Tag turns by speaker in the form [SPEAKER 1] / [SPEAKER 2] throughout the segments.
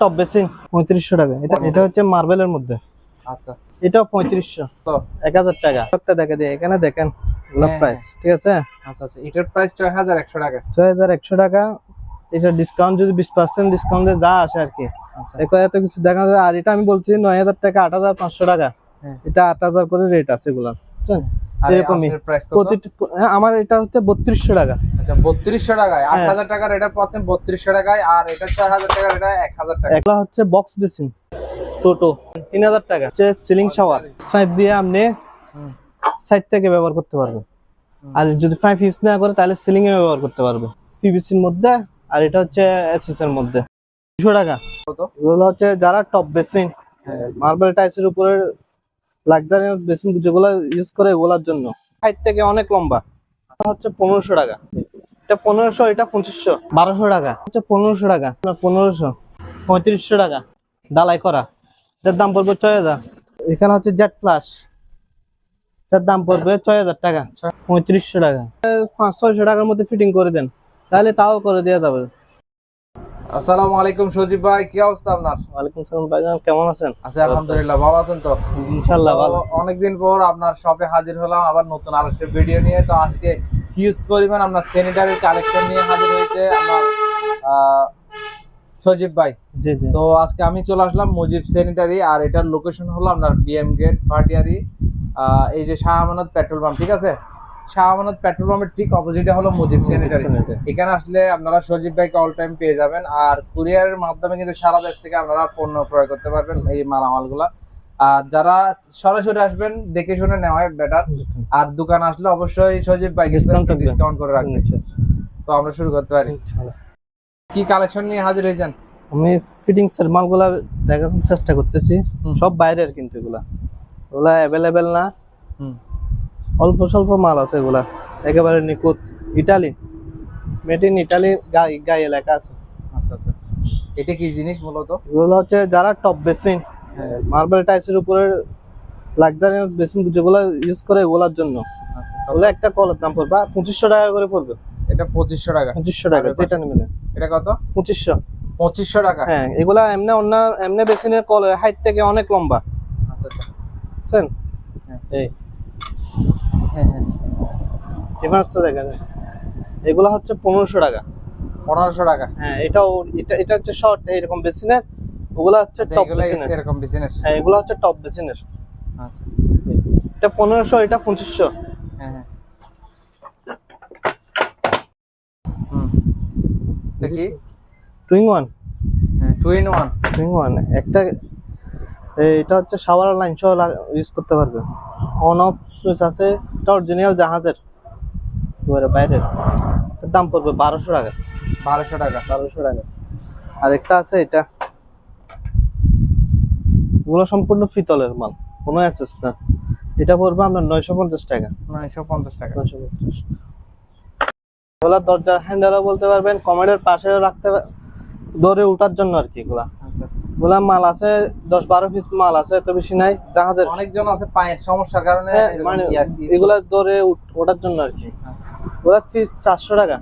[SPEAKER 1] Top basin পঁয়ত্রিশশো টাকা। এটা এটা হচ্ছে মার্বেলের মধ্যে।
[SPEAKER 2] আচ্ছা।
[SPEAKER 1] এটাও পঁয়ত্রিশশো।
[SPEAKER 2] তো
[SPEAKER 1] এক হাজার টাকা। একটা দেখে দিয়ে এখানে দেখেন
[SPEAKER 2] হ্যাঁ,
[SPEAKER 1] প্রাইস ঠিক আছে?
[SPEAKER 2] আচ্ছা আচ্ছা। এটার প্রাইস ছয় হাজার একশো টাকা।
[SPEAKER 1] ছয় হাজার একশো টাকা। এটা ডিসকাউন্ট যদি বিশ পার্সেন্ট ডিসকাউন্টে যা আসে আর কি।
[SPEAKER 2] আচ্ছা।
[SPEAKER 1] এত কিছু দেখা যায়। আর এটা আমি বলছি নয় হাজার টাকা আট হাজার পাঁচশো টাকা।
[SPEAKER 2] হ্যাঁ।
[SPEAKER 1] এটা আট হাজার করে রেট আছে এগুলা বুঝছেন? এরকমই। হ্যাঁ, আমার এটা হচ্ছে বত্রিশশো টাকা।
[SPEAKER 2] আচ্ছা বত্রিশশো টাকায়। আট
[SPEAKER 1] হ্যাঁ।
[SPEAKER 2] হাজার টাকার এটা পাচ্ছেন বত্রিশশো টাকায় আর এটা ছয় হাজার টাকার এটা এক হাজার টাকা।
[SPEAKER 1] এগুলা হচ্ছে বক্স বেসিন টোটো তিন হাজার টাকা। হচ্ছে সিলিং শাওয়ার সাইড দিয়ে আপনি সাইড থেকে ব্যবহার করতে পারবে আর যদি ফাইভ ইউজ না করে তাহলে সিলিং এ ব্যবহার করতে পারবে পিভিসির মধ্যে আর এটা হচ্ছে এসএস এর মধ্যে। দুশো টাকা। এগুলো হচ্ছে যারা টপ বেসিন। মার্বেল টাইসের উপরে লাক্সারিয়াস বেসিন যেগুলো ইউজ করে ওগুলার জন্য। হাইট থেকে অনেক লম্বা। হচ্ছে পনেরোশো টাকা। এটা পনেরোশো এটা পঁচিশশো। বারোশো টাকা। হচ্ছে পনেরোশো টাকা। পনেরোশো। পঁয়ত্রিশশো টাকা। ডালাই করা। এটার দাম পড়বে ছয় হাজার। এখানে হচ্ছে জেট ফ্লাশ এটার দাম পড়বে ছয় হাজার টাকা। পঁয়ত্রিশশো টাকা। পাঁচ ছয়শো টাকার মধ্যে ফিটিং করে দেন। তাহলে তাও করে দেওয়া যাবে।
[SPEAKER 2] আসসালামু আলাইকুম সজীব ভাই কি অবস্থা আপনার?
[SPEAKER 1] ওয়ালাইকুম সালাম ভাইজান কেমন আছেন?
[SPEAKER 2] আলহামদুলিল্লাহ ভালো আছেন তো?
[SPEAKER 1] ভালো।
[SPEAKER 2] অনেকদিন পর আপনার শপে হাজির হলাম আবার নতুন আরেকটা ভিডিও নিয়ে। তো আজকে হিউজ পরিমাণ আপনার স্যানিটারি কালেকশন নিয়ে হাজির হয়েছে আমার সজীব ভাই।
[SPEAKER 1] জি জি।
[SPEAKER 2] তো আজকে আমি চলে আসলাম মুজিব স্যানিটারি আর এটার লোকেশন হলো আপনার বিএম গেট ভাটিয়ারি এই যে শাহ আমানত পেট্রোল পাম্প ঠিক আছে? শাহ আমানত পেট্রোল পাম্পের ঠিক অপোজিটে হলো মুজিব স্যানিটারি এখানে আসলে আপনারা সজীব ভাইকে অল টাইম পেয়ে যাবেন। আর কুরিয়ারের মাধ্যমে কিন্তু সারা দেশ থেকে আপনারা পণ্য ক্রয় করতে পারবেন এই মালামালগুলা। আর যারা সরাসরি আসবেন দেখে শুনে নেওয়া হয় বেটার আর দোকান আসলে অবশ্যই সজীব ভাই। ডিসকাউন্ট করে রাখবেন। তো আমরা শুরু করতে পারি। কি কালেকশন নিয়ে হাজির হয়েছেন?
[SPEAKER 1] আমি ফিটিংস এর মালগুলা দেখার চেষ্টা করতেছি। সব বাইরের কিন্তু এগুলা। ওগুলা অ্যাভেলেবেল না। অল্প স্বল্প মাল আছে এগুলা। একেবারে নিখুঁত। ইটালি মেড ইন ইটালি গায়ে লেখা আছে।
[SPEAKER 2] আচ্ছা আচ্ছা। এটা কি জিনিস মূলত?
[SPEAKER 1] এগুলো হচ্ছে যারা টপ বেসিন। মার্বেল টাইসের উপরে লাক্সারিয়াস বেসিন যেগুলো ইউজ করে ওগুলার জন্য।
[SPEAKER 2] আচ্ছা
[SPEAKER 1] তাহলে একটা কলের দাম পড়বে। পঁচিশশো টাকা করে পড়বে।
[SPEAKER 2] এটা পঁচিশশো টাকা।
[SPEAKER 1] পঁচিশশো টাকা যেটা নেবেন।
[SPEAKER 2] এটা কত?
[SPEAKER 1] পঁচিশশো।
[SPEAKER 2] পঁচিশশো টাকা?
[SPEAKER 1] হ্যাঁ এগুলা এমনি অন্য এমনি বেসিনের কল হাইট থেকে অনেক লম্বা।
[SPEAKER 2] আচ্ছা আচ্ছা। হ্যাঁ।
[SPEAKER 1] এই।
[SPEAKER 2] হ্যাঁ হ্যাঁ।
[SPEAKER 1] ডিফারেন্সটা দেখা যায়। এগুলো হচ্ছে পনেরোশো টাকা।
[SPEAKER 2] পনেরোশো টাকা।
[SPEAKER 1] হ্যাঁ এটাও এটা এটা হচ্ছে শর্ট এরকম বেসিনের। ওগুলো হচ্ছে
[SPEAKER 2] আচ্ছা,
[SPEAKER 1] টপ বেসিনের।
[SPEAKER 2] এরকম বিজনেস
[SPEAKER 1] হ্যাঁ এগুলো হচ্ছে টপ বেসিনের।
[SPEAKER 2] আচ্ছা।
[SPEAKER 1] এটা পনেরোশো এটা পঁচিশশো।
[SPEAKER 2] হ্যাঁ হ্যাঁ। হুম। দেখি
[SPEAKER 1] টুইং ওয়ান
[SPEAKER 2] হ্যাঁ two in one
[SPEAKER 1] two in one একটা এটা হচ্ছে শাওয়ার লাইন সহ ইউজ করতে পারবে। অন অফ সুইচ আছে এটা অরিজিনাল জাহাজের। এবারে বাইরের। দাম পড়বে বারোশো টাকা।
[SPEAKER 2] বারোশো টাকা।
[SPEAKER 1] বারোশো টাকা। আর একটা আছে এটা। এগুলো সম্পূর্ণ ফিতলের মাল কোনো অ্যাসেস না। এটা পড়বে আপনার নয়শো পঞ্চাশ টাকা।
[SPEAKER 2] নয়শো পঞ্চাশ টাকা।
[SPEAKER 1] নয়শো পঞ্চাশ। এগুলা দরজা হ্যান্ডেলও বলতে পারবেন কমেডের পাশেও রাখতে দৌড়ে উঠার জন্য আর কি এগুলা।
[SPEAKER 2] আচ্ছা
[SPEAKER 1] মাল আছে দশ বারো পিস মাল আছে এত বেশি নাই জাহাজের।
[SPEAKER 2] অনেকজন আছে পায়ের সমস্যার কারণে
[SPEAKER 1] হ্যাঁ, মানে এগুলা উঠ- ওঠার জন্য আর কি। ওগুলা পিস চারশো টাকা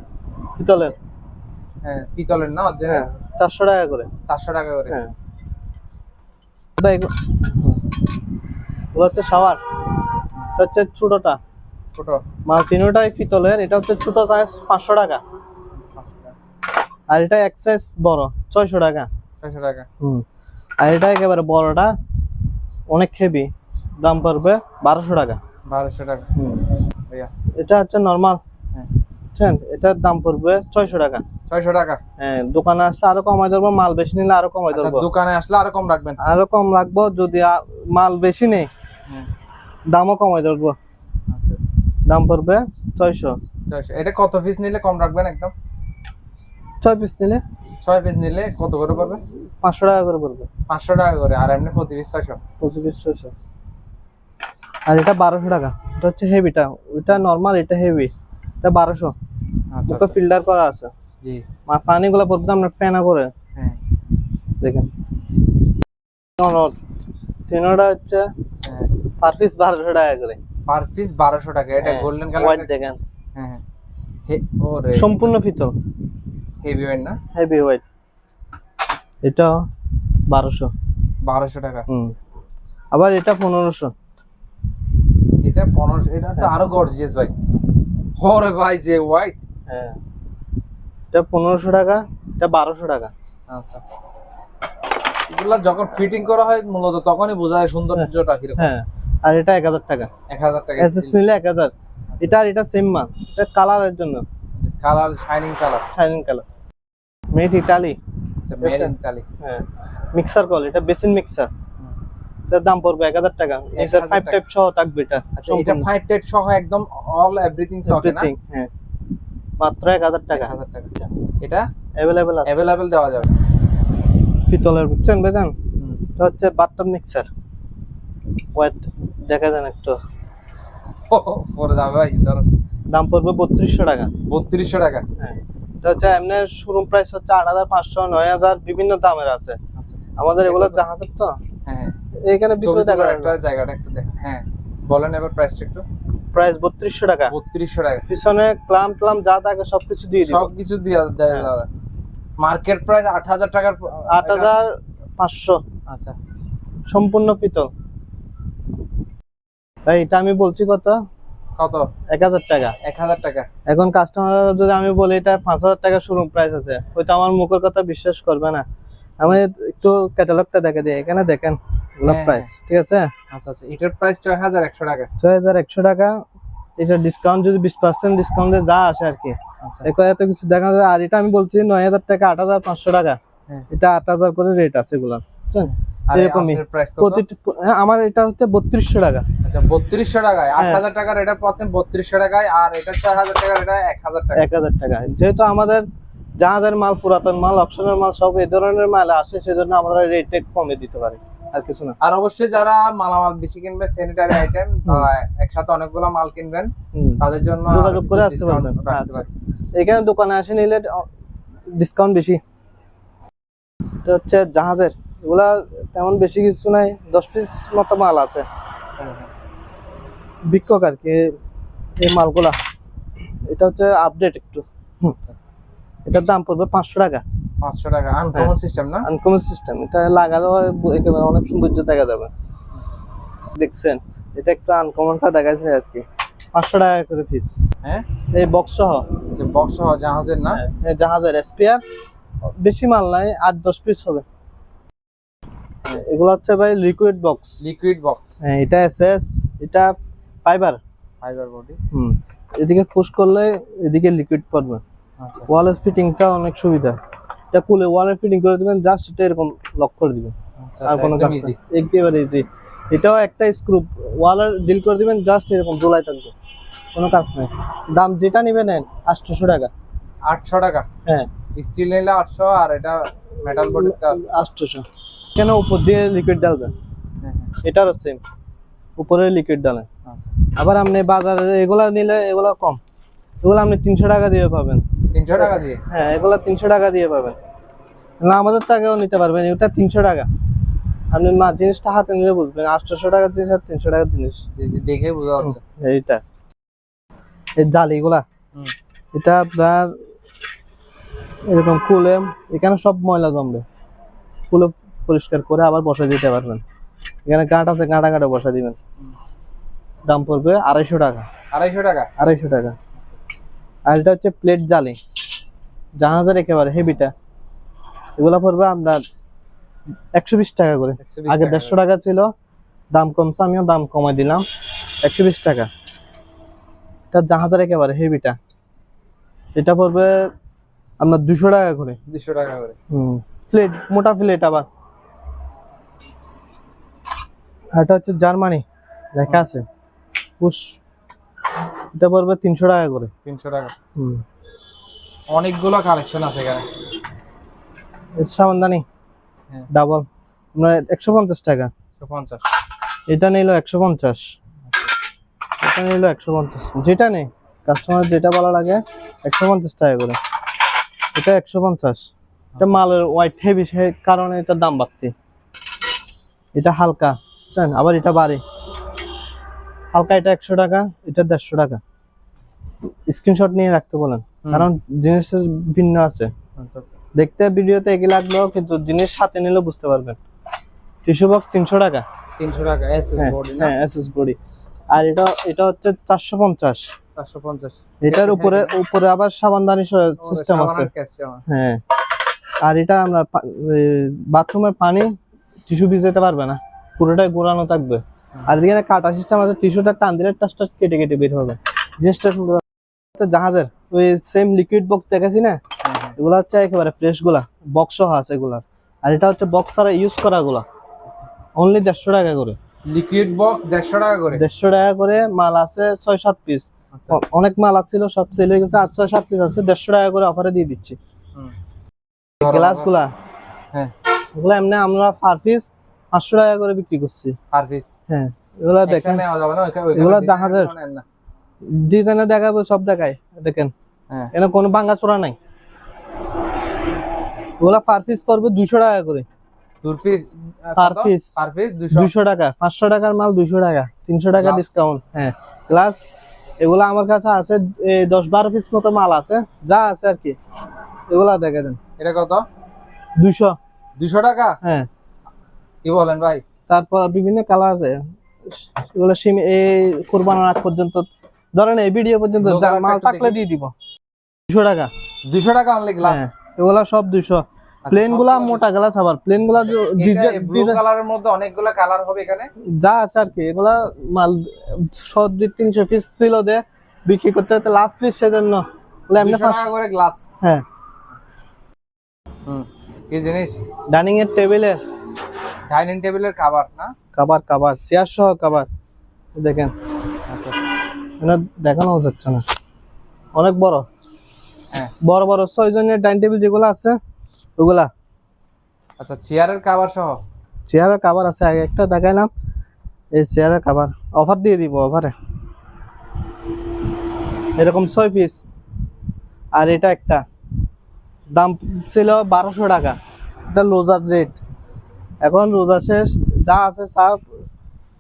[SPEAKER 1] পিতলের।
[SPEAKER 2] হ্যাঁ পিতলের না যে
[SPEAKER 1] হ্যাঁ চারশো টাকা করে।
[SPEAKER 2] চারশো টাকা করে।
[SPEAKER 1] হ্যাঁ। ওগুলো হচ্ছে শাওয়ার এটা হচ্ছে ছোটটা।
[SPEAKER 2] ছোট।
[SPEAKER 1] মাল তিনোটাই পিতলের এটা হচ্ছে ছোট সাইজ পাঁচশো টাকা। আর এটা এক সাইজ বড় ছয়শো টাকা।
[SPEAKER 2] ছয়শো টাকা।
[SPEAKER 1] হুম। আর এটা একেবারে বড়টা অনেক হেভি দাম পড়বে বারোশো টাকা।
[SPEAKER 2] বারোশো টাকা।
[SPEAKER 1] হুম। এটা হচ্ছে নর্মাল
[SPEAKER 2] হ্যাঁ।
[SPEAKER 1] বুঝছেন? এটার দাম পড়বে ছয়শো টাকা।
[SPEAKER 2] ছয়শো টাকা।
[SPEAKER 1] হ্যাঁ দোকানে আসলে আরও কমাই ধরবো মাল বেশি নিলে আরও কমাই
[SPEAKER 2] আচ্ছা
[SPEAKER 1] ধরবো।
[SPEAKER 2] দোকানে আসলে আরও কম রাখবেন।
[SPEAKER 1] আরও কম রাখব যদি মাল বেশি নেই দামও কমাই ধরবো।
[SPEAKER 2] আচ্ছা আচ্ছা।
[SPEAKER 1] দাম পড়বে ছয়শো।
[SPEAKER 2] ছয়শো। এটা কত পিস নিলে কম রাখবেন একদম?
[SPEAKER 1] ছয় পিস নিলে
[SPEAKER 2] ছয় পিস নিলে কত করে পড়বে?
[SPEAKER 1] পাঁচশো টাকা করে পড়বে।
[SPEAKER 2] পাঁচশো টাকা করে আর এমনি প্রতি পিস ছয়শো।
[SPEAKER 1] পঁচিশ পিস ছয়শো। আর এটা বারোশো টাকা। এটা হচ্ছে হেভিটা ওইটা নর্মাল এটা হেভি এটা বারোশো।
[SPEAKER 2] আচ্ছা
[SPEAKER 1] ওটা
[SPEAKER 2] আচ্ছা।
[SPEAKER 1] ফিল্টার করা আছে।
[SPEAKER 2] জি।
[SPEAKER 1] আর পানিগুলো পড়বে আমরা ফেনা করে।
[SPEAKER 2] হ্যাঁ।
[SPEAKER 1] দেখেন। তিনোটা হচ্ছে
[SPEAKER 2] হ্যাঁ।
[SPEAKER 1] পার পিস বারোশো টাকা করে।
[SPEAKER 2] পার পিস বারোশো টাকা। এটা
[SPEAKER 1] হ্যাঁ,
[SPEAKER 2] গোল্ডেন কালার
[SPEAKER 1] দেখেন।
[SPEAKER 2] হ্যাঁ হ্যাঁ। ওরে।
[SPEAKER 1] সম্পূর্ণ পিতল
[SPEAKER 2] হেভি ওয়েট না?
[SPEAKER 1] হেভি হোয়াইট এটা বারোশো।
[SPEAKER 2] বারোশো টাকা।
[SPEAKER 1] হুম। আবার এটা পনেরোশো।
[SPEAKER 2] এটা পনেরোশো। এটা তো আরও গর্জিয়াস ভাই। হরে ভাই যে হোয়াইট
[SPEAKER 1] হ্যাঁ। এটা পনেরোশো টাকা এটা বারোশো টাকা।
[SPEAKER 2] আচ্ছা। এগুলা যখন ফিটিং করা হয় মূলত তখনই বোঝা যায় সৌন্দর্যটা কীরকম।
[SPEAKER 1] হ্যাঁ। আর এটা এক হাজার টাকা।
[SPEAKER 2] এক হাজার টাকা
[SPEAKER 1] এসএস নিলে এক হাজার। এটা আর এটা সেম মাল। এটা কালারের জন্য।
[SPEAKER 2] Colour shining colour
[SPEAKER 1] shining colour made
[SPEAKER 2] Italy
[SPEAKER 1] হ্যাঁ মিক্সার কল এটা বেসিন মিক্সার এটার দাম পড়বে এক হাজার টাকা। নিচের
[SPEAKER 2] 1000
[SPEAKER 1] ফাইভ টাইপ সহ থাকবে এটা
[SPEAKER 2] আচ্ছা এটা ফাইভ টেট সহ একদম অল এভরিথিং সহ না?
[SPEAKER 1] হ্যাঁ। মাত্র এক হাজার টাকা।
[SPEAKER 2] এক হাজার টাকা। এটা?
[SPEAKER 1] অ্যাভেলেবেল আছে।
[SPEAKER 2] অ্যাভেলেবেল দেওয়া যাবে।
[SPEAKER 1] পিতলের বুঝছেন বেদান। এটা হচ্ছে বাথটব মিক্সার ওয়েট দেখা দেন একটু।
[SPEAKER 2] পরে যাবে ভাই ধরো।
[SPEAKER 1] দাম পড়বে বত্রিশশো টাকা।
[SPEAKER 2] বত্রিশশো টাকা।
[SPEAKER 1] হ্যাঁ। এটা হচ্ছে এমনি শোরুম প্রাইস হচ্ছে আট হাজার পাঁচশো নয় হাজার বিভিন্ন দামের আছে।
[SPEAKER 2] আচ্ছা আচ্ছা।
[SPEAKER 1] আমাদের এগুলো জাহাজের তো
[SPEAKER 2] হ্যাঁ।
[SPEAKER 1] এইখানে
[SPEAKER 2] ছবি
[SPEAKER 1] ভিতরে দেখা
[SPEAKER 2] একটা জায়গাটা একটু দেখ হ্যাঁ। বলেন এবার প্রাইসটা একটু।
[SPEAKER 1] প্রাইস বত্রিশশো টাকা।
[SPEAKER 2] বত্রিশশো টাকা।
[SPEAKER 1] পিছনে ক্লাম ট্লাম যা থাকে সবকিছু দিয়ে দিব।
[SPEAKER 2] সব কিছু দিয়ে দেয় দাদা। মার্কেট প্রাইস আট হাজার টাকার
[SPEAKER 1] আট হাজার পাঁচশো।
[SPEAKER 2] আচ্ছা।
[SPEAKER 1] সম্পূর্ণ ভাই এটা আমি বলছি কত?
[SPEAKER 2] কত?
[SPEAKER 1] এক হাজার টাকা।
[SPEAKER 2] এক হাজার টাকা।
[SPEAKER 1] এখন কাস্টমার যদি আমি বলি এটা পাঁচ হাজার টাকা শোরুম প্রাইস আছে। হয়তো আমার মুখের কথা বিশ্বাস করবে না। আমি একটু ক্যাটালগটা দেখে দিই। এখানে দেখেন এগুলো
[SPEAKER 2] হ্যাঁ,
[SPEAKER 1] প্রাইস ঠিক আছে?
[SPEAKER 2] আচ্ছা আচ্ছা। এটার প্রাইস ছয় হাজার একশো টাকা।
[SPEAKER 1] ছয় হাজার একশো টাকা। এটা ডিসকাউন্ট যদি বিশ পার্সেন্ট ডিসকাউন্টে যা আসে আর কি।
[SPEAKER 2] আচ্ছা।
[SPEAKER 1] এত কিছু দেখা যায়? আর এটা আমি বলছি নয় হাজার টাকা আট হাজার পাঁচশো টাকা।
[SPEAKER 2] হ্যাঁ।
[SPEAKER 1] এটা আট হাজার করে রেট আছে এগুলো বুঝছেন? এরকমই। হ্যাঁ, আমার এটা হচ্ছে বত্রিশশো টাকা।
[SPEAKER 2] আচ্ছা বত্রিশশো টাকায়। আট
[SPEAKER 1] হ্যাঁ।
[SPEAKER 2] হাজার টাকার এটা পাচ্ছেন বত্রিশশো টাকায় আর এটা ছয় হাজার টাকার এটা এক হাজার টাকা।
[SPEAKER 1] এক হাজার টাকা। যেহেতু আমাদের জাহাজের মাল পুরাতন মাল অপশনের মাল সব এই ধরনের মাল আসে সেজন্য আমরা রেট কমে দিতে পারি। আর কিছু না।
[SPEAKER 2] আর অবশ্যই যারা মালামাল বেশি কিনবে স্যানিটারি আইটেম একসাথে অনেকগুলো মাল কিনবেন। তাদের জন্য
[SPEAKER 1] যোগাযোগ করে আসতে পারবেন। আচ্ছা।
[SPEAKER 2] পারি।
[SPEAKER 1] এখানে দোকানে আসে নিলে ডিসকাউন্ট বেশি। এটা হচ্ছে জাহাজের এগুলা তেমন বেশি কিছু নাই দশ পিস মতো মাল আছে। বিক্ষোক আর কি এই মালগুলা। এটা হচ্ছে আপডেট একটু। এটার দাম পড়বে পাঁচশো টাকা।
[SPEAKER 2] পাঁচশো টাকা আনকমন সিস্টেম না?
[SPEAKER 1] আনকমন সিস্টেম এটা লাগালে হয় একেবারে অনেক সৌন্দর্য দেখা যাবে। দেখছেন এটা একটু আনকমনটা দেখা যায় আর কি। পাঁচশো টাকা করে পিস
[SPEAKER 2] হ্যাঁ?
[SPEAKER 1] এই বক্স সহ।
[SPEAKER 2] যে বক্স সহ জাহাজের না?
[SPEAKER 1] জাহাজের স্পেয়ার বেশি মাল নাই আট দশ পিস হবে। এগুলো হচ্ছে ভাই লিকুইড বক্স
[SPEAKER 2] লিকুইড বক্স
[SPEAKER 1] হ্যাঁ এটা এসএস এটা ফাইবার
[SPEAKER 2] ফাইবার বডি
[SPEAKER 1] হুম এদিকে পুশ করলে এদিকে লিকুইড পড়বে।
[SPEAKER 2] আচ্ছা
[SPEAKER 1] ওয়ালের ফিটিংটা অনেক সুবিধা। এটা খুলে ওয়ালের ফিটিং করে দিবেন জাস্ট এটা এরকম লক করে দিবেন।
[SPEAKER 2] আচ্ছা
[SPEAKER 1] আর কোনো কাজ একেবারে ইজি এটাও একটা স্ক্রু ওয়ালার ডিল করে দিবেন জাস্ট এরকম ঝোলাই থাকবে। কোনো কাজ নেই। দাম যেটা নিবে নেন আটশোশো টাকা।
[SPEAKER 2] আটশো টাকা?
[SPEAKER 1] হ্যাঁ।
[SPEAKER 2] স্টিল নিলে আটশো আর এটা মেটাল বডিটা
[SPEAKER 1] আটশোশো। কেন উপর দিয়ে লিকুইড ডালবেন এটারও সেম উপরে লিকুইড ডালেন।
[SPEAKER 2] আচ্ছা আচ্ছা।
[SPEAKER 1] আবার আপনি বাজারে এগুলা নিলে এগুলা কম। এগুলো আপনি তিনশো টাকা দিয়ে পাবেন।
[SPEAKER 2] তিনশো টাকা দিয়ে?
[SPEAKER 1] হ্যাঁ এগুলা তিনশো টাকা দিয়ে পাবেন। না আমাদের টাকাও নিতে পারবেন এটা তিনশো টাকা। আপনি মা জিনিসটা হাতে নিলে বুঝবেন আটশোশো টাকার জিনিস আর তিনশো টাকার জিনিস।
[SPEAKER 2] দেখে বোঝা যাচ্ছে।
[SPEAKER 1] এইটা। এই জালিগুলা। এটা আপনার এরকম খুলে এখানে সব ময়লা জমবে। খুলে পরিষ্কার করে আবার বসা দিতে পারবেন। এখানে গাঁট আছে গাঁটা গাঁটা বসা দিবেন। দাম পড়বে আড়াইশো টাকা।
[SPEAKER 2] আড়াইশো টাকা?
[SPEAKER 1] আড়াইশো টাকা। আর এটা হচ্ছে প্লেট জালি। জাহাজের একেবারে হেভিটা এগুলা পড়বে আপনার একশো বিশ টাকা করে। আগে দেড়শো টাকা ছিল দাম কমছে আমিও দাম কমাই দিলাম। একশো বিশ টাকা। এটা জাহাজের একেবারে হেভিটা এটা পড়বে আপনার দুশো টাকা করে।
[SPEAKER 2] দুশো টাকা করে।
[SPEAKER 1] হুম। প্লেট মোটা প্লেট আবার। এটা হচ্ছে জার্মানি লেখা আছে। পুশ এটা পড়বে তিনশো টাকা করে।
[SPEAKER 2] তিনশো টাকা।
[SPEAKER 1] হুম।
[SPEAKER 2] অনেকগুলো কালেকশন আছে এখানে।
[SPEAKER 1] সামানদানি
[SPEAKER 2] হ্যাঁ।
[SPEAKER 1] ডাবল আমরা একশো পঞ্চাশ টাকা।
[SPEAKER 2] একশো পঞ্চাশ।
[SPEAKER 1] এটা নিল একশো পঞ্চাশ। এটা নিল একশো পঞ্চাশ। যেটা নেই কাস্টমার যেটা ভালো লাগে একশো পঞ্চাশ টাকা করে। এটা একশো পঞ্চাশ। এটা মালের হোয়াইট হেভি সে কারণে এটার দাম বাড়তি। এটা হালকা। বুঝছেন আবার এটা বাড়ে। হালকা এটা একশো টাকা এটা দেড়শো টাকা। স্ক্রিনশট নিয়ে রাখতে বলেন কারণ জিনিস ভিন্ন আছে।
[SPEAKER 2] আচ্ছা আচ্ছা।
[SPEAKER 1] দেখতে ভিডিওতে একই লাগলেও কিন্তু জিনিস হাতে নিলে বুঝতে পারবেন। টিস্যু বক্স তিনশো টাকা।
[SPEAKER 2] তিনশো টাকা এস এস
[SPEAKER 1] হ্যাঁ
[SPEAKER 2] বডি
[SPEAKER 1] হ্যাঁ এসএস বডি আর এটা এটা হচ্ছে চারশো পঞ্চাশ।
[SPEAKER 2] চারশো পঞ্চাশ।
[SPEAKER 1] এটার উপরে উপরে আবার সাবানদানি সিস্টেম আছে। হ্যাঁ। আর এটা আমরা বাথরুমের পানি টিস্যু ভিজাতে পারবে না। পুরোটাই গোড়ানো থাকবে। আর এদিকে কাটা সিস্টেম আছে টিস্যুটা টান দিলে টাচটা কেটে কেটে বের হবে। জিনিসটা সুন্দর। জাহাজের ওই সেম লিকুইড বক্স দেখাছি না? এগুলা হচ্ছে একেবারে ফ্রেশগুলা বক্স আছে এগুলার। আর এটা হচ্ছে বক্স ছাড়া ইউজ করা গুলা। অনলি দেড়শো টাকা করে।
[SPEAKER 2] লিকুইড বক্স দেড়শো টাকা করে?
[SPEAKER 1] দেড়শো টাকা করে মাল আছে ছয় সাত পিস অনেক মাল আছিল সব সেল হয়ে গেছে আর ছয় সাত পিস আছে দেড়শো টাকা করে অফারে দিয়ে দিচ্ছি।
[SPEAKER 2] হুম।
[SPEAKER 1] গ্লাসগুলা।
[SPEAKER 2] হ্যাঁ।
[SPEAKER 1] এগুলো এমনি আমরা পার পিস পাঁচশো টাকা করে বিক্রি করছি।
[SPEAKER 2] পার পিস
[SPEAKER 1] হ্যাঁ এগুলা দেখেন। এগুলা জাহাজের। ডিজাইনে দেখাবো সব দেখায়। দেখেন।
[SPEAKER 2] হ্যাঁ।
[SPEAKER 1] এখানে কোনো ভাঙ্গা চোরা নাই। এগুলা পার পিস পড়বে দুইশো টাকা করে।
[SPEAKER 2] দুই পিস। পার পিস দুশো
[SPEAKER 1] দুইশো। টাকা পাঁচশো টাকার মাল দুইশো টাকা তিনশো টাকা। ডিসকাউন্ট হ্যাঁ। গ্লাস এগুলা আমার কাছে আছে এই দশ বারো পিস মতো মাল আছে যা আছে আর কি। এগুলা দেখে দেন।
[SPEAKER 2] এটা কত?
[SPEAKER 1] দুইশো।
[SPEAKER 2] দুশো টাকা?
[SPEAKER 1] হ্যাঁ।
[SPEAKER 2] কি বলেন ভাই?
[SPEAKER 1] তারপর বিভিন্ন কালার আছে। এগুলো সিম এই কোরবানোর আগ পর্যন্ত ধরেন এই ভিডিও পর্যন্ত
[SPEAKER 2] Logo
[SPEAKER 1] যা
[SPEAKER 2] একটা
[SPEAKER 1] মাল থাকলে দিয়ে দিব। দুশো টাকা।
[SPEAKER 2] দুশো টাকা অনলি গ্লাস
[SPEAKER 1] হ্যাঁ এগুলা সব দুইশো প্লেনগুলা মোটা গ্লাস আবার। প্লেনগুলা
[SPEAKER 2] ব্লু
[SPEAKER 1] ডিজাইন-
[SPEAKER 2] কালারের মধ্যে অনেকগুলো কালার হবে এখানে?
[SPEAKER 1] যা আছে আর কি এগুলা মাল সব দুই তিনশো পিস ছিল যে বিক্রি করতে করতে লাস্ট পিস সেজন্য।
[SPEAKER 2] দুশো টাকা করে গ্লাস
[SPEAKER 1] হ্যাঁ।
[SPEAKER 2] হুম কি জিনিস?
[SPEAKER 1] ডাইনিং এর টেবিলের
[SPEAKER 2] ডাইনিং টেবিলের খাবার না?
[SPEAKER 1] কভার কাবার চেয়ার সহ কভার দেখেন।
[SPEAKER 2] আচ্ছা।
[SPEAKER 1] এটা দেখানো যাচ্ছে না। অনেক বড়।
[SPEAKER 2] হ্যাঁ।
[SPEAKER 1] বড় বড় ছয় জনের ডাইনিং টেবিল যেগুলো আছে ওগুলা।
[SPEAKER 2] আচ্ছা চেয়ারের খাবার সহ?
[SPEAKER 1] চেয়ারের কভার আছে আগে একটা দেখাইলাম। এই চেয়ারের কভার অফার দিয়ে দিব অফারে এরকম ছয় পিস আর এটা একটা। দাম ছিল বারোশো টাকা। এটা লোজার রেট এখন রোজা শেষ যা আছে সব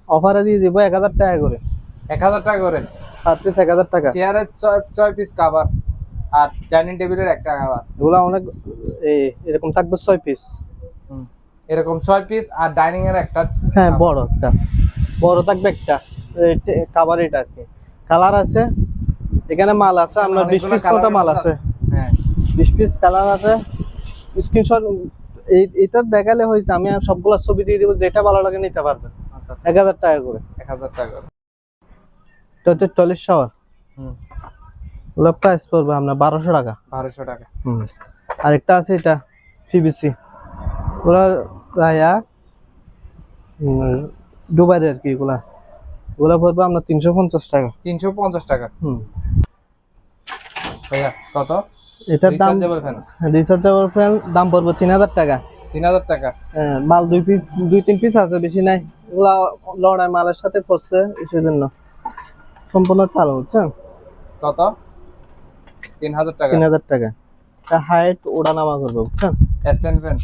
[SPEAKER 1] অফারে দিয়ে দিব এক হাজার টাকা করে।
[SPEAKER 2] এক হাজার টাকা করে?
[SPEAKER 1] সাত পিস এক হাজার টাকা।
[SPEAKER 2] চেয়ারের ছয় পিস খাবার আর ডাইনিং টেবিলের একটা খাবার
[SPEAKER 1] এগুলো অনেক এই এরকম থাকবে ছয় পিস
[SPEAKER 2] হুম। এরকম ছয় পিস আর ডাইনিং এর একটা
[SPEAKER 1] হ্যাঁ বড় একটা। বড় থাকবে একটা। কাবার এটা আর কি। কালার আছে এখানে মাল আছে আপনার বিশ পিস
[SPEAKER 2] কত
[SPEAKER 1] মাল আছে।
[SPEAKER 2] হ্যাঁ।
[SPEAKER 1] বিশ পিস কালার আছে। স্ক্রিনশট এটা দেখালে হয়েছে আমি সবগুলো ছবি দিয়ে দিব যেটা ভালো লাগে নিতে পারবেন।
[SPEAKER 2] আচ্ছা আচ্ছা।
[SPEAKER 1] এক হাজার টাকা করে।
[SPEAKER 2] এক হাজার টাকা করে।
[SPEAKER 1] এটা হচ্ছে টয়লেট শাওয়ার
[SPEAKER 2] হুম।
[SPEAKER 1] ওগুলো প্রাইস পড়বে আপনার বারোশো টাকা।
[SPEAKER 2] বারোশো টাকা।
[SPEAKER 1] হুম। আর একটা আছে এটা পিবিসি ওগুলা প্রায় দুবাইয়ের আর কি এগুলা। ওগুলা পড়বে আপনার তিনশো পঞ্চাশ টাকা।
[SPEAKER 2] তিনশো পঞ্চাশ টাকা।
[SPEAKER 1] হুম।
[SPEAKER 2] ভাইয়া কত?
[SPEAKER 1] এটার দাম
[SPEAKER 2] রিচার্জেবল ফ্যান
[SPEAKER 1] রিচার্জেবল ফ্যান দাম পড়বে তিন হাজার টাকা।
[SPEAKER 2] তিন হাজার টাকা।
[SPEAKER 1] হ্যাঁ, মাল দুই পিস দুই তিন পিস আছে বেশি নাই। এগুলা লড়াই মালের সাথে পড়ছে সেজন্য সম্পূর্ণ চালু বুঝছেন
[SPEAKER 2] কত? তিন হাজার টাকা।
[SPEAKER 1] তিন হাজার টাকা। হাইট ওড়া নামা করবে বুঝছেন?
[SPEAKER 2] স্ট্যান্ড ফ্যান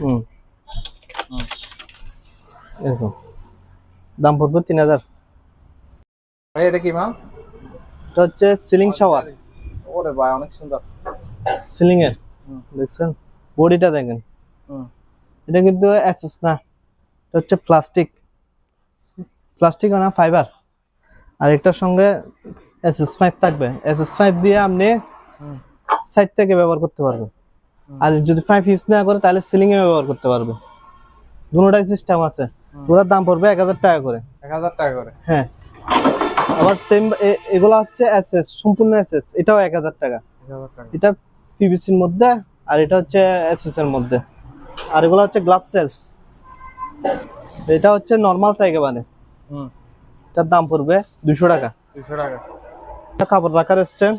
[SPEAKER 1] হুম।
[SPEAKER 2] হুম।
[SPEAKER 1] এরকম। দাম পড়বে তিন হাজার।
[SPEAKER 2] এটা কি মাল?
[SPEAKER 1] এটা হচ্ছে সিলিং শাওয়ার
[SPEAKER 2] ওরে ভাই অনেক সুন্দর।
[SPEAKER 1] সিলিং এর দেখছেন? বডিটা দেখেন। এটা কিন্তু এসএস না। এটা হচ্ছে প্লাস্টিক। প্লাস্টিক না ফাইবার। আর এটার সঙ্গে এসএস ফাইভ থাকবে। এসএস ফাইভ দিয়ে আপনি সাইড থেকে ব্যবহার করতে
[SPEAKER 2] পারবেন।
[SPEAKER 1] আর যদি ফাইভ ইউজ না করে তাহলে সিলিং এ ব্যবহার করতে পারবে। দুটোটাই সিস্টেম আছে। ওটার দাম পড়বে এক হাজার টাকা করে।
[SPEAKER 2] এক হাজার টাকা করে।
[SPEAKER 1] হ্যাঁ। আবার সেম এগুলা হচ্ছে এসএস সম্পূর্ণ এসএস এটাও এক হাজার টাকা। এটা পিভিসির মধ্যে আর এটা হচ্ছে এসএস এর মধ্যে। আর এগুলো হচ্ছে গ্লাস সেলস এটা হচ্ছে নর্মালটা একেবারে
[SPEAKER 2] হুম।
[SPEAKER 1] এটার দাম পড়বে দুশো টাকা।
[SPEAKER 2] দুশো টাকা।
[SPEAKER 1] এটা কাপড় রাখার স্ট্যান্ড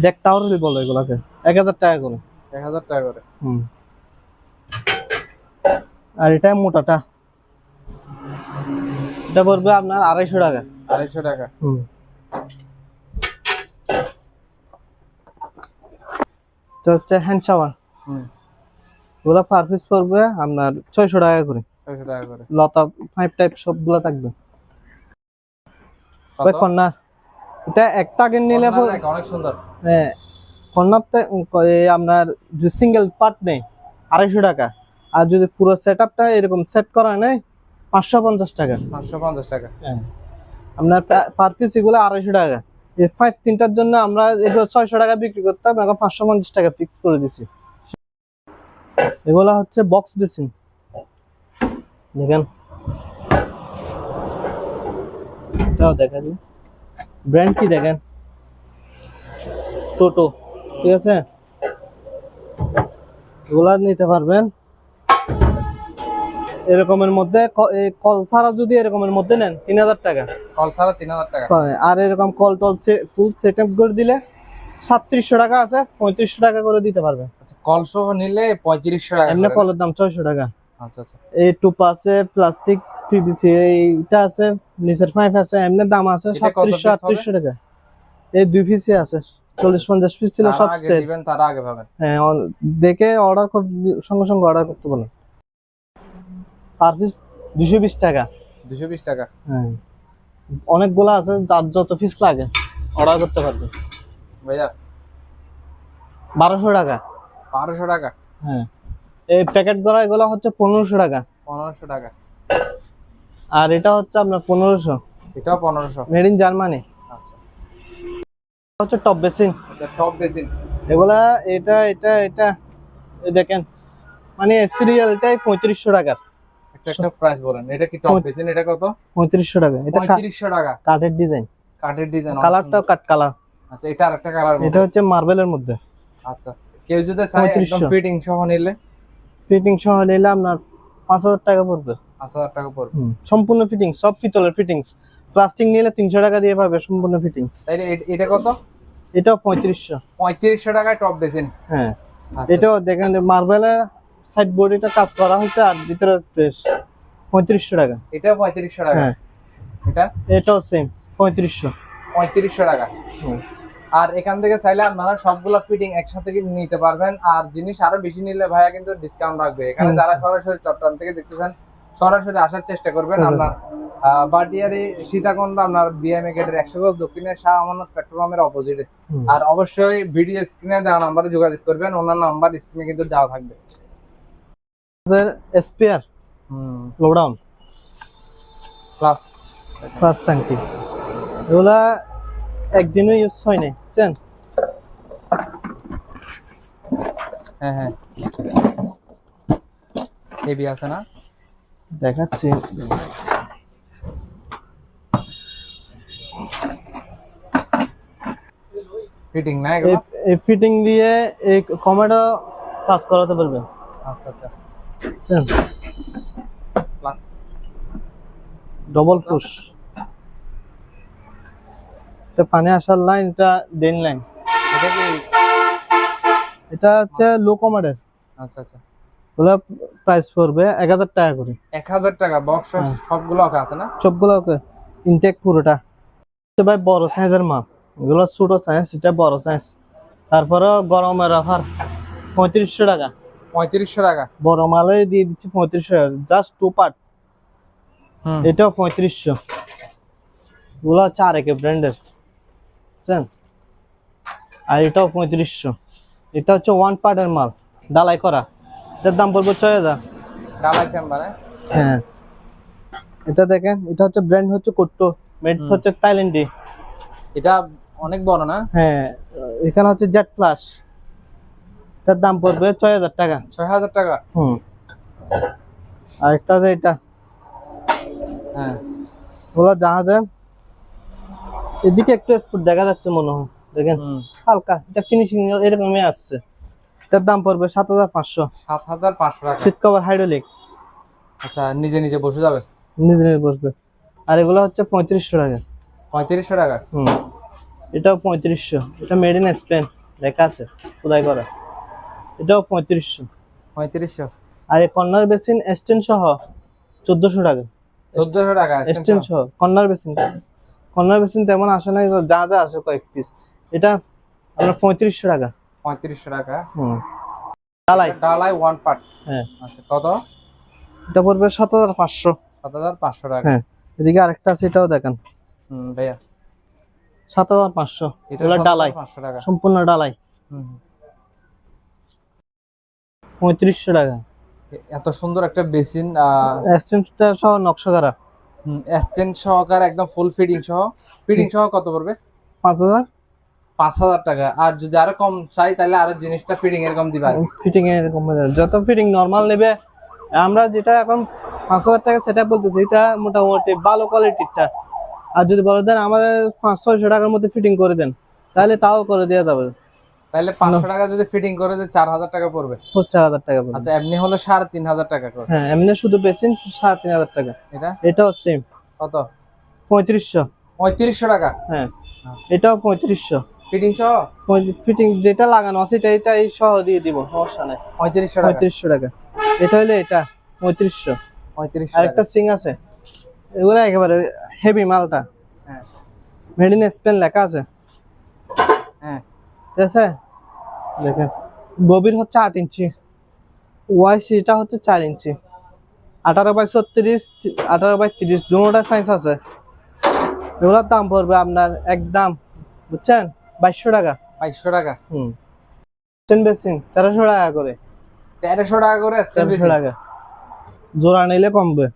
[SPEAKER 1] দেখ টাওয়ার বলো এগুলাকে। এক হাজার টাকা করে।
[SPEAKER 2] এক হাজার টাকা করে।
[SPEAKER 1] হুম। আর এটা মোটাটা। এটা পড়বে আপনার আড়াইশো টাকা।
[SPEAKER 2] আড়াইশো টাকা।
[SPEAKER 1] হুম। এটা হচ্ছে হ্যান্ড শাওয়ার ওগুলা পার পিস পড়বে আপনার ছয়শো টাকা করে।
[SPEAKER 2] ছয়শো টাকা করে।
[SPEAKER 1] লতা ফাইভ টাইপ সবগুলা থাকবে। কন্যা। এটা একটা আগে নিলে
[SPEAKER 2] কর্নার অনেক সুন্দর।
[SPEAKER 1] হ্যাঁ। কর্নারতে আপনার যে সিঙ্গেল পার্ট নেই আড়াইশো টাকা। আর যদি পুরো সেট আপটা এরকম সেট করা নেই পাঁচশো পঞ্চাশ টাকা।
[SPEAKER 2] পাঁচশো পঞ্চাশ টাকা।
[SPEAKER 1] আপনার পার পিস এগুলো আড়াইশো টাকা। ফাইভ তিনটার জন্য আমরা এগুলো ছয়শো টাকা বিক্রি করতাম, এখন পাঁচশো পঞ্চাশ টাকা ফিক্স করে দিছি। এগুলো হচ্ছে বক্স বেসিন দেখেন। এটাও দেখা দিই ব্র্যান্ড কি দেখেন? টোটো ঠিক আছে? এগুলা নিতে পারবেন। এরকমের মধ্যে কল ছাড়া যদি এরকমের মধ্যে নেন তিন হাজার টাকা।
[SPEAKER 2] কল ছাড়া তিন হাজার টাকা।
[SPEAKER 1] আর এরকম কল টল ফুল সেট আপ করে দিলে সাতত্রিশশো টাকা আছে পঁয়ত্রিশশো টাকা করে দিতে পারবে।
[SPEAKER 2] আচ্ছা কল সহ নিলে পঁয়ত্রিশশো টাকা
[SPEAKER 1] এমনি কলের দাম ছয়শো টাকা।
[SPEAKER 2] আচ্ছা আচ্ছা।
[SPEAKER 1] এই টুপা আছে প্লাস্টিক এইটা আছে নিচের পাইপ আছে এমনি দাম আছে সাতত্রিশশো আটত্রিশশো টাকা। এই দুই পিসে আছে চল্লিশ পঞ্চাশ পিস ছিল সব সেট
[SPEAKER 2] তারা আগে পাবেন।
[SPEAKER 1] হ্যাঁ দেখে অর্ডার সঙ্গে সঙ্গে অর্ডার করতে বলেন। পার পিস দুশো বিশ টাকা।
[SPEAKER 2] দুশো বিশ টাকা।
[SPEAKER 1] হ্যাঁ। অনেকগুলো আছে যার যত পিস লাগে অর্ডার করতে পারবে।
[SPEAKER 2] ভাইয়া?
[SPEAKER 1] বারোশো টাকা।
[SPEAKER 2] বারোশো টাকা?
[SPEAKER 1] হ্যাঁ। এই প্যাকেট করা এগুলো হচ্ছে পনেরোশো টাকা।
[SPEAKER 2] পনেরোশো টাকা।
[SPEAKER 1] আর এটা হচ্ছে আপনার পনেরোশো।
[SPEAKER 2] এটাও পনেরোশো।
[SPEAKER 1] মেড ইন জার্মানি
[SPEAKER 2] আচ্ছা।
[SPEAKER 1] হচ্ছে টপ বেসিন
[SPEAKER 2] আচ্ছা টপ বেসিন
[SPEAKER 1] এগুলা এটা এটা এটা দেখেন। মানে সিরিয়ালটাই পঁয়ত্রিশশো টাকার।
[SPEAKER 2] একটা একটা প্রাইস বলেন। এটা কি টপ বেসিন এটা কত?
[SPEAKER 1] পঁয়ত্রিশশো টাকা। এটা কা-
[SPEAKER 2] পঁয়ত্রিশশো টাকা।
[SPEAKER 1] কাঠের ডিজাইন
[SPEAKER 2] কাঠের ডিজাইন
[SPEAKER 1] কালারটাও কাঠ কালার
[SPEAKER 2] আচ্ছা এটা আরেকটা কালার
[SPEAKER 1] এটা হচ্ছে মার্বেলের মধ্যে।
[SPEAKER 2] আচ্ছা কেউ যদি চায় একদম ফিটিং সহ নিলে?
[SPEAKER 1] ফিটিং সহ নিলে আপনার পাঁচ হাজার টাকা পড়বে।
[SPEAKER 2] পাঁচ হাজার টাকা পড়বে।
[SPEAKER 1] সম্পূর্ণ ফিটিং সব পিতলের ফিটিংস প্লাস্টিক নিলে তিনশো টাকা দিয়ে পাবে সম্পূর্ণ ফিটিংস
[SPEAKER 2] তাইলে এ- এটা কত?
[SPEAKER 1] এটাও পঁয়ত্রিশশো।
[SPEAKER 2] পঁয়ত্রিশশো টাকায় টপ বেসিন
[SPEAKER 1] হ্যাঁ।
[SPEAKER 2] আচ্ছা।
[SPEAKER 1] এটাও দেখেন মার্বেলের সাইড বডিটা কাজ করা হয়েছে আর ভিতরে প্রেস পঁয়ত্রিশশো টাকা।
[SPEAKER 2] এটাও পঁয়ত্রিশশো টাকা?
[SPEAKER 1] হ্যাঁ।
[SPEAKER 2] এটা?
[SPEAKER 1] এটাও সেম পঁয়ত্রিশশো।
[SPEAKER 2] পঁয়ত্রিশশো টাকা। আর এখান থেকে চাইলে আপনারা সবগুলো ফিটিং একসাথে নিতে পারবেন। আর জিনিস আরও বেশি নিলে ভাইয়া কিন্তু ডিসকাউন্ট রাখবে। এখানে যারা সরাসরি চট্টগ্রাম থেকে দেখতেছেন সরাসরি আসার চেষ্টা করবেন। আপনার বাটিয়ারি সীতাকুণ্ড আপনার বিএমএ গেটের একশো গজ দক্ষিণে শাহ আমানত পেট্রোল পাম্পের অপোজিটে আর অবশ্যই ভিডিও স্ক্রিনে দেওয়া নাম্বারে যোগাযোগ করবেন। ওনার নাম্বার স্ক্রিনে কিন্তু দেওয়া থাকবে।
[SPEAKER 1] লোডাউন
[SPEAKER 2] প্লাস
[SPEAKER 1] ফার্স্ট ট্যাঙ্কি এগুলা একদিনও ইউজ হয় নাই বুঝছেন?
[SPEAKER 2] হ্যাঁ হ্যাঁ। হেভি আছে না?
[SPEAKER 1] দেখাচ্ছি।
[SPEAKER 2] ফিটিং না
[SPEAKER 1] এই- ফিটিং দিয়ে এই কমেডা কাজ করাতে পারবেন।
[SPEAKER 2] আচ্ছা আচ্ছা।
[SPEAKER 1] বুঝছেন ডবল পুশ এটা পানি আসার লাইন এটা ডেন লাইন
[SPEAKER 2] এটা কি?
[SPEAKER 1] এটা হচ্ছে লো কমাডের
[SPEAKER 2] আচ্ছা আচ্ছা।
[SPEAKER 1] ওগুলো প্রাইস পড়বে এক হাজার টাকা করে।
[SPEAKER 2] এক হাজার টাকা বক্স
[SPEAKER 1] হ্যাঁ।
[SPEAKER 2] সবগুলো ওকে আছে না?
[SPEAKER 1] সবগুলো ওকে। ইনটেক পুরোটা। ভাই বড় সাইজের মাপ। এগুলো ছোট সাইজ এটা বড় সাইজ তারপরে গরমের অফার পঁয়ত্রিশশো টাকা।
[SPEAKER 2] পঁয়ত্রিশশো টাকা।
[SPEAKER 1] বড় মালে দিয়ে দিচ্ছি পঁয়ত্রিশশো। জাস্ট টু পার্ট এটাও পঁয়ত্রিশশো। এগুলো হচ্ছে আরেকে ব্র্যান্ডের বুঝছেন? আর এটাও পঁয়ত্রিশশো। এটা হচ্ছে ওয়ান পার্টের মাল। ডালাই করা। এটার দাম পড়বে ছয় হাজার।
[SPEAKER 2] ডালাই চেম্বারে
[SPEAKER 1] হ্যাঁ? এটা দেখেন এটা হচ্ছে ব্র্যান্ড হচ্ছে কোট্টো। মেড হচ্ছে থাইল্যান্ডি
[SPEAKER 2] এটা অনেক বড় না?
[SPEAKER 1] হ্যাঁ এখানে হচ্ছে জেট ফ্লাশ এটার দাম পড়বে ছয় হাজার টাকা।
[SPEAKER 2] ছয় হাজার টাকা?
[SPEAKER 1] হুম। আর একটা আছে এটা।
[SPEAKER 2] হ্যাঁ।
[SPEAKER 1] ওগুলো জাহাজে এদিকে একটু স্পট দেখা যাচ্ছে মনে হয় দেখেন। হালকা এটা ফিনিশিং এরকমই আসছে। এটার দাম পড়বে সাত হাজার পাঁচশো।
[SPEAKER 2] সাত হাজার পাঁচশো টাকা।
[SPEAKER 1] সিট কভার হাইড্রোলিক
[SPEAKER 2] আচ্ছা নিজে নিজে বসে যাবে?
[SPEAKER 1] নিজে নিজে বসবে। আর এগুলো হচ্ছে পঁয়ত্রিশশো টাকা।
[SPEAKER 2] পঁয়ত্রিশশো টাকা?
[SPEAKER 1] হুম। এটাও পঁয়ত্রিশশো। এটা মেড ইন স্পেন লেখা আছে। খোদাই করা। এটাও পঁয়ত্রিশশো।
[SPEAKER 2] পঁয়ত্রিশশো।
[SPEAKER 1] আর এই কর্নার বেসিন স্ট্যান্ড সহ চোদ্দশো টাকা।
[SPEAKER 2] চোদ্দশো টাকা
[SPEAKER 1] স্ট্যান্ড সহ? Corner basin. কর্নার বেসিন তেমন আসে না যা যা আসে কয়েক পিস এটা আপনার পঁয়ত্রিশশো টাকা।
[SPEAKER 2] পঁয়ত্রিশশো টাকা।
[SPEAKER 1] হুম। ডালাই।
[SPEAKER 2] ডালাই। ওয়ান পার্ট
[SPEAKER 1] হ্যাঁ।
[SPEAKER 2] আচ্ছা কত?
[SPEAKER 1] এটা পড়বে সাত হাজার পাঁচশো।
[SPEAKER 2] সাত হাজার পাঁচশো টাকা।
[SPEAKER 1] হ্যাঁ। এদিকে আরেকটা আছে এটাও দেখেন।
[SPEAKER 2] হুম ভাইয়া
[SPEAKER 1] সাত হাজার পাঁচশো।
[SPEAKER 2] এটা
[SPEAKER 1] ডালাই।
[SPEAKER 2] পাঁচশো টাকা।
[SPEAKER 1] সম্পূর্ণ ডালাই।
[SPEAKER 2] হুম।
[SPEAKER 1] পঁয়ত্রিশশো টাকা।
[SPEAKER 2] এত সুন্দর একটা বেসিন
[SPEAKER 1] এক্সচেঞ্জটা সহ নকশা করা।
[SPEAKER 2] স্ট্যান্ড সহকার একদম ফুল ফিটিং সহ। ফিটিং সহ কত পড়বে?
[SPEAKER 1] পাঁচ হাজার।
[SPEAKER 2] পাঁচ হাজার টাকা। আর যদি আরও কম চাই তাহলে আরও জিনিসটা ফিটিং এরকম দিবা
[SPEAKER 1] ফিটিং এরকম। যত ফিটিং নর্মাল নেবে আমরা যেটা এখন পাঁচ হাজার টাকা সেটা বলতেছি এটা মোটামুটি ভালো কোয়ালিটিরটা আর যদি বলে দেন আমাদের পাঁচ ছয়শো টাকার মধ্যে ফিটিং করে দেন তাহলে তাও করে দেওয়া যাবে।
[SPEAKER 2] তাহলে পাঁচশো টাকা যদি ফিটিং করে দেয় চার হাজার টাকা পড়বে।
[SPEAKER 1] চার হাজার টাকা পড়বে।
[SPEAKER 2] আচ্ছা এমনি হলো সাড়ে তিন হাজার টাকা করে।
[SPEAKER 1] হ্যাঁ এমনি শুধু বেসিন সাড়ে তিন হাজার টাকা।
[SPEAKER 2] এটা?
[SPEAKER 1] এটাও সেম
[SPEAKER 2] কত?
[SPEAKER 1] পঁয়ত্রিশশো।
[SPEAKER 2] পঁয়ত্রিশশো টাকা?
[SPEAKER 1] হ্যাঁ। এটাও পঁয়ত্রিশশো।
[SPEAKER 2] ফিটিং সহ?
[SPEAKER 1] ফিটিং যেটা লাগানো আছে এটা এটা এই সহ দিয়ে দিব সমস্যা নেই।
[SPEAKER 2] পঁয়ত্রিশশো
[SPEAKER 1] পঁয়ত্রিশশো টাকা। এটা হলো এটা পঁয়ত্রিশশো।
[SPEAKER 2] পঁয়ত্রিশশো
[SPEAKER 1] আর একটা সিং আছে। এগুলো একেবারে হেভি মালটা।
[SPEAKER 2] হ্যাঁ।
[SPEAKER 1] মেড ইন স্পেন লেখা আছে।
[SPEAKER 2] হ্যাঁ।
[SPEAKER 1] ঠিক আছে? দেখেন গভীর হচ্ছে আট ইঞ্চি ওয়াই সিটা হচ্ছে চার ইঞ্চি আঠারো বাই ছত্রিশ আঠারো বাই তিরিশ দুটা সাইজ আছে। এগুলোর দাম পড়বে আপনার একদম বুঝছেন? বাইশশো টাকা।
[SPEAKER 2] বাইশশো টাকা।
[SPEAKER 1] হুম। বেসিন বেসিন তেরোশো টাকা করে।
[SPEAKER 2] তেরোশো টাকা করে
[SPEAKER 1] তেরোশো টাকা। জোড়া নিলে কমবে।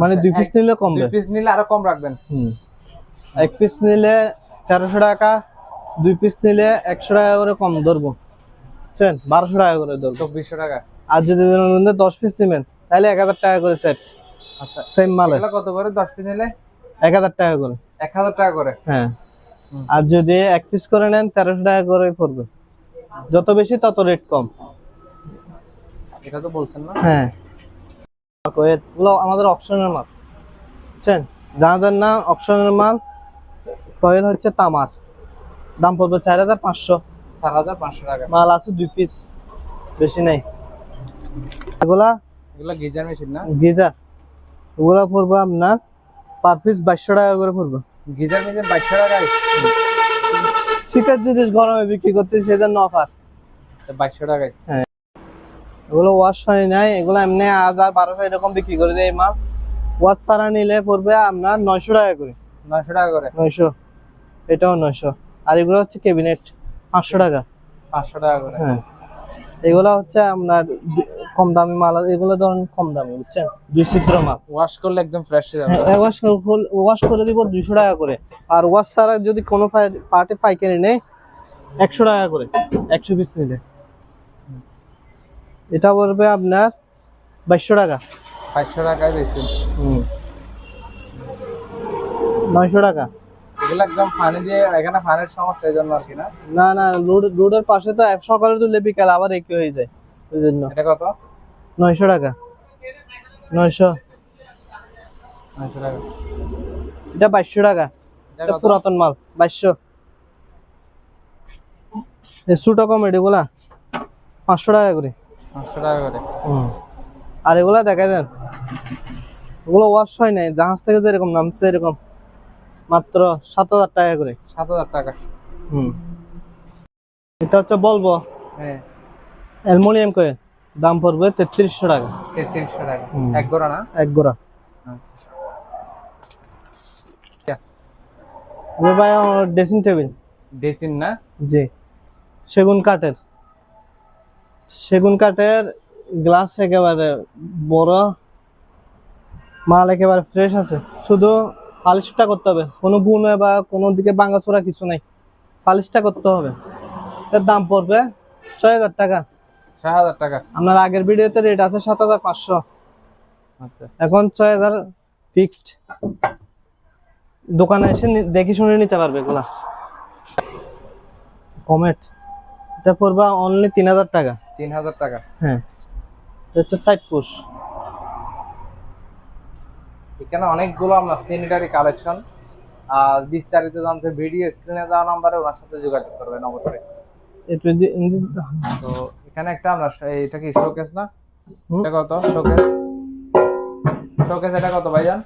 [SPEAKER 1] মানে দুই পিস নিলে
[SPEAKER 2] দুই
[SPEAKER 1] কমবে
[SPEAKER 2] পিস নিলে আরও কম রাখবেন।
[SPEAKER 1] হুম। এক পিস নিলে তেরোশো টাকা দুই পিস নিলে একশো টাকা করে কম ধরবো। বুঝছেন? বারোশো টাকা করে ধরবো।
[SPEAKER 2] চব্বিশশো টাকা।
[SPEAKER 1] আর যদি দশ পিস নেবেন তাহলে এক হাজার টাকা করে সেট
[SPEAKER 2] আচ্ছা।
[SPEAKER 1] সেম মালে
[SPEAKER 2] কত করে? দশ পিস নিলে?
[SPEAKER 1] এক হাজার টাকা করে।
[SPEAKER 2] এক হাজার টাকা করে?
[SPEAKER 1] হ্যাঁ। আর যদি এক পিস করে নেন তেরোশো টাকা করে পড়বে। যত বেশি তত রেট কম।
[SPEAKER 2] এটা তো বলছেন না?
[SPEAKER 1] হ্যাঁ। আমাদের অপশনের মাল। বুঝছেন? যান না অপশনের মাল। কয়েল হচ্ছে তামার। দাম পড়বে চার হাজার পাঁচশো।
[SPEAKER 2] চার হাজার পাঁচশো টাকা।
[SPEAKER 1] মাল আছে দুই পিস বেশি নেই। এগুলা?
[SPEAKER 2] এগুলো গিজার মেশিন না?
[SPEAKER 1] গিজার। এগুলা পড়বে আপনার পার পিস বাইশশো টাকা করে পড়বে।
[SPEAKER 2] গিজার মেশিন বাইশশো টাকায়
[SPEAKER 1] শীতের জিনিস গরমে বিক্রি করতে সেজন্য অফার
[SPEAKER 2] আচ্ছা বাইশশো টাকায় হ্যাঁ।
[SPEAKER 1] এগুলো ওয়াশ হয় নাই এগুলো এমনি হাজার বারোশো এরকম বিক্রি করে দেয় মাল। ওয়াশ ছাড়া নিলে পড়বে আপনার নয়শো টাকা করে।
[SPEAKER 2] নয়শো টাকা করে।
[SPEAKER 1] নয়শো। এটাও নয়শো। আর এগুলো হচ্ছে ক্যাবিনেট পাঁচশো টাকা।
[SPEAKER 2] পাঁচশো টাকা করে।
[SPEAKER 1] হ্যাঁ। এগুলো হচ্ছে আপনার কম দামি মাল এগুলো ধরেন কম দামি বুঝছেন? দুই ছিদ্র মাল।
[SPEAKER 2] ওয়াশ করলে একদম ফ্রেশ হয়ে যাবে।
[SPEAKER 1] হ্যাঁ, ওয়াশ ওয়াশ করে দিব দুশো টাকা করে। আর ওয়াশ ছাড়া যদি কোনো পার্টে পাইকারি নেই একশো টাকা করে একশো পিস নিলে। এটা পড়বে আপনার বাইশশো টাকা।
[SPEAKER 2] বাইশশো টাকায় বেশি।
[SPEAKER 1] হুম। নয়শো টাকা।
[SPEAKER 2] এগুলো একদম দিয়ে এখানে পানির সমস্যা এই জন্য আর কি না?
[SPEAKER 1] না না রোড রোডের পাশে তো সকালে তুললে বিকাল আবার একই হয়ে যায় ওই জন্য।
[SPEAKER 2] এটা কত?
[SPEAKER 1] নয়শো টাকা। নয়শো।
[SPEAKER 2] নয়শো টাকা।
[SPEAKER 1] এটা বাইশশো টাকা।
[SPEAKER 2] এটা
[SPEAKER 1] পুরাতন মাল বাইশশো। কমেডি গুলা পাঁচশো টাকা করে।
[SPEAKER 2] পাঁচশো টাকা করে।
[SPEAKER 1] আর এগুলা দেখা দেন। ওগুলো ওয়াশ হয় নাই জাহাজ থেকে যেরকম নামছে এরকম। মাত্র সাত হাজার টাকা করে।
[SPEAKER 2] সাত হাজার টাকা।
[SPEAKER 1] হুম। এটা হচ্ছে বলব
[SPEAKER 2] হ্যাঁ।
[SPEAKER 1] অ্যালমোনিয়াম কয়েন দাম পড়বে তেত্রিশশো টাকা।
[SPEAKER 2] তেত্রিশশো টাকা। এক গোড়া না?
[SPEAKER 1] এক গোড়া।
[SPEAKER 2] আচ্ছা।
[SPEAKER 1] ভাই ড্রেসিং টেবিল।
[SPEAKER 2] ডেসিন না?
[SPEAKER 1] জি। সেগুন কাঠের। সেগুন কাঠের গ্লাস একেবারে বড়। মাল একেবারে ফ্রেশ আছে। শুধু পালিশটা করতে হবে। কোনো গুণে বা কোনো দিকে ভাঙাচোরা কিছু নাই। পালিশটা করতে হবে। এর দাম পড়বে ছয় হাজার টাকা।
[SPEAKER 2] ছয় হাজার টাকা।
[SPEAKER 1] আপনার আগের ভিডিওতে রেট আছে সাত হাজার পাঁচশো।
[SPEAKER 2] আচ্ছা।
[SPEAKER 1] এখন ছয় হাজার ফিক্সড দোকানে এসে দেখে শুনে নিতে পারবে এগুলা। কমেট এটা পড়বে অনলি তিন হাজার টাকা।
[SPEAKER 2] তিন হাজার টাকা।
[SPEAKER 1] হ্যাঁ। এটা হচ্ছে সাইড পুশ
[SPEAKER 2] এখানে অনেকগুলো আমরা স্যানিটারি কালেকশন আর বিস্তারিত জানতে ভিডিও স্ক্রিনে দেওয়া নাম্বারে ওনার সাথে যোগাযোগ করবেন অবশ্যই। তো এখানে একটা আমরা এটা কি শোকেস না? এটা কত? শোকেস শোকেস এটা কত ভাইজান?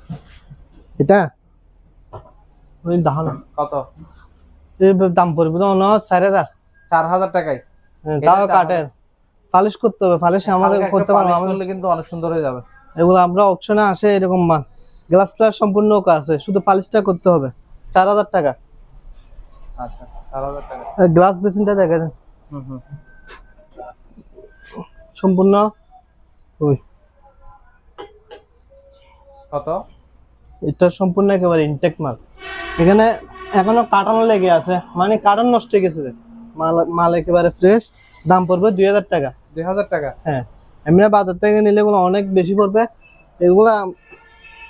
[SPEAKER 1] এটা? ওই দাহানা
[SPEAKER 2] কত?
[SPEAKER 1] দাম পড়বে তো অন্য চার হাজার।
[SPEAKER 2] চার হাজার টাকায়।
[SPEAKER 1] হ্যাঁ, তাও কাঠের পালিশ করতে হবে পালিশ আমাদের করতে পারব আমাদের
[SPEAKER 2] কিন্তু অনেক সুন্দর হয়ে যাবে।
[SPEAKER 1] এগুলো আমরা অপশনে আসে এরকম মাল। গ্লাস ক্লাস সম্পূর্ণ আছে শুধু পালিশটা করতে হবে। চার হাজার টাকা।
[SPEAKER 2] আচ্ছা চার হাজার টাকা।
[SPEAKER 1] গ্লাস বেসিনটা দেখা
[SPEAKER 2] হুম
[SPEAKER 1] সম্পূর্ণ ওই।
[SPEAKER 2] কত?
[SPEAKER 1] এটা সম্পূর্ণ একেবারে ইনটেক মাল। এখানে এখনও কাটানো লেগে আছে। মানে কাটান নষ্ট হয়ে গেছে। মাল মাল একেবারে ফ্রেশ দাম পড়বে দুই হাজার টাকা।
[SPEAKER 2] দুই হাজার টাকা?
[SPEAKER 1] হ্যাঁ। এমনি বাজার থেকে নিলে এগুলো অনেক বেশি পড়বে। এগুলা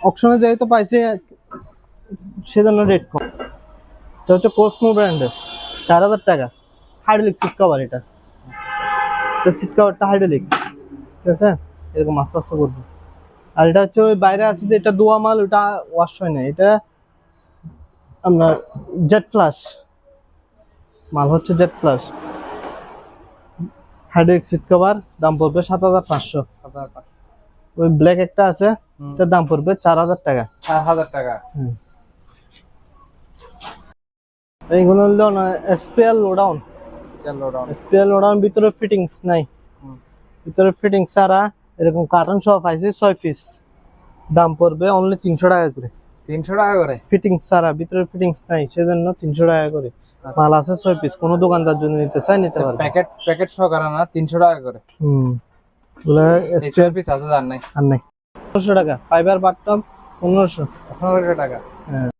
[SPEAKER 1] অপশনে যেহেতু পাইছে সেজন্য রেট কম। এটা হচ্ছে কোসমো ব্র্যান্ডের চার হাজার টাকা। হাইড্রোলিক সিট কভার এটা। তো সিট কভারটা হাইড্রোলিক ঠিক আছে? এরকম আস্তে আস্তে করব। আর এটা হচ্ছে ওই বাইরে আছে যে এটা দোয়া মাল ওটা ওয়াশ হয় না। এটা আপনার জেট ফ্লাশ মাল হচ্ছে jet flush hydraulic seat cover দাম পড়বে সাত হাজার পাঁচশো।
[SPEAKER 2] সাত হাজার পাঁচশো।
[SPEAKER 1] ওই ব্ল্যাক একটা আছে। এটার দাম পড়বে চার হাজার টাকা।
[SPEAKER 2] চার হাজার টাকা।
[SPEAKER 1] এইগুলো হলো স্পেয়ার লোডাউন স্পেয়ার লোডাউন ভিতরে ফিটিংস নাই। ভিতরে ফিটিংস ছাড়া এরকম কার্টন সহ পাইছে ছয় পিস দাম পড়বে অনলি তিনশো টাকা করে।
[SPEAKER 2] তিনশো টাকা করে?
[SPEAKER 1] ফিটিংস ছাড়া ভিতরে ফিটিংস নাই সেজন্য তিনশো টাকা করে।
[SPEAKER 2] আচ্ছা।
[SPEAKER 1] মাল আছে ছয় পিস কোনো দোকানদার জন্য নিতে চাই নিতে পারবে।
[SPEAKER 2] প্যাকেট প্যাকেট সহকারে না তিনশো টাকা করে।
[SPEAKER 1] হুম।
[SPEAKER 2] পিস আছে জান নাই?
[SPEAKER 1] আর নাই। পনেরোশো টাকা ফাইবার বাটটপ পনেরোশো।
[SPEAKER 2] পনেরোশো টাকা।
[SPEAKER 1] হ্যাঁ।